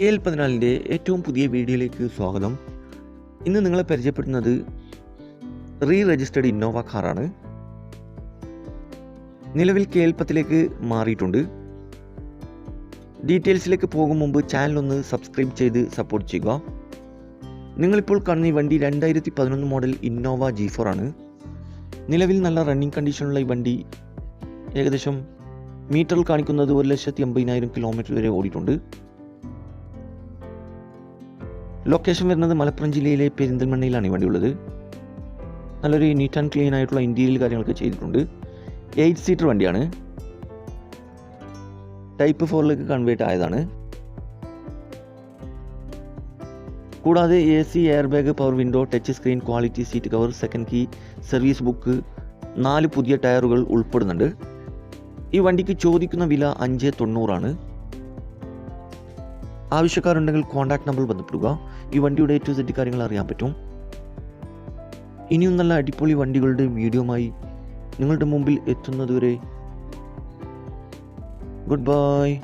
K L പതിനാലിന്റെ ഏറ്റവും പുതിയ വീഡിയോയിലേക്ക് സ്വാഗതം. ഇന്ന് നിങ്ങളെ പരിചയപ്പെടുന്നത് റീ രജിസ്റ്റേർഡ് ഇന്നോവ കാറാണ്. നിലവിൽ കെ എൽ പത്തിലേക്ക് മാറിയിട്ടുണ്ട്. ഡീറ്റെയിൽസിലേക്ക് പോകും മുമ്പ് ചാനൽ ഒന്ന് സബ്സ്ക്രൈബ് ചെയ്ത് സപ്പോർട്ട് ചെയ്യുക. നിങ്ങളിപ്പോൾ കാണുന്ന ഈ വണ്ടി രണ്ടായിരത്തി പതിനൊന്ന് മോഡൽ ഇന്നോവ ജി ഫോർ ആണ്. നിലവിൽ നല്ല റണ്ണിങ് കണ്ടീഷനുള്ള ഈ വണ്ടി ഏകദേശം മീറ്ററിൽ കാണിക്കുന്നത് ഒരു ലക്ഷത്തി അമ്പതിനായിരം കിലോമീറ്റർ വരെ ഓടിയിട്ടുണ്ട്. ലൊക്കേഷൻ വരുന്നത് മലപ്പുറം ജില്ലയിലെ പെരിന്തൽമണ്ണയിലാണ് ഈ വണ്ടി ഉള്ളത്. നല്ലൊരു നീറ്റ് ആൻഡ് ക്ലീൻ ആയിട്ടുള്ള ഇന്റീരിയൽ കാര്യങ്ങളൊക്കെ ചെയ്തിട്ടുണ്ട്. എയ്റ്റ് സീറ്റർ വണ്ടിയാണ്. ടൈപ്പ് ഫോറിലേക്ക് കൺവേർട്ട് ആയതാണ്. കൂടാതെ A C air bag power window touch screen quality seat cover second key service book നാല് പുതിയ ടയറുകൾ ഉൾപ്പെടുന്നുണ്ട്. ഈ വണ്ടിക്ക് ചോദിക്കുന്ന വില അഞ്ച് തൊണ്ണൂറാണ്. ആവശ്യക്കാരുണ്ടെങ്കിൽ കോൺടാക്ട് നമ്പർ ബന്ധപ്പെടുക. ഈ വണ്ടിയുടെ ഏറ്റവും സെറ്റ് കാര്യങ്ങൾ അറിയാൻ പറ്റും. ഇനിയും നല്ല അടിപൊളി വണ്ടികളുടെ വീഡിയോമായി നിങ്ങളുടെ മുമ്പിൽ എത്തുന്നതുവരെ ഗുഡ് ബൈ.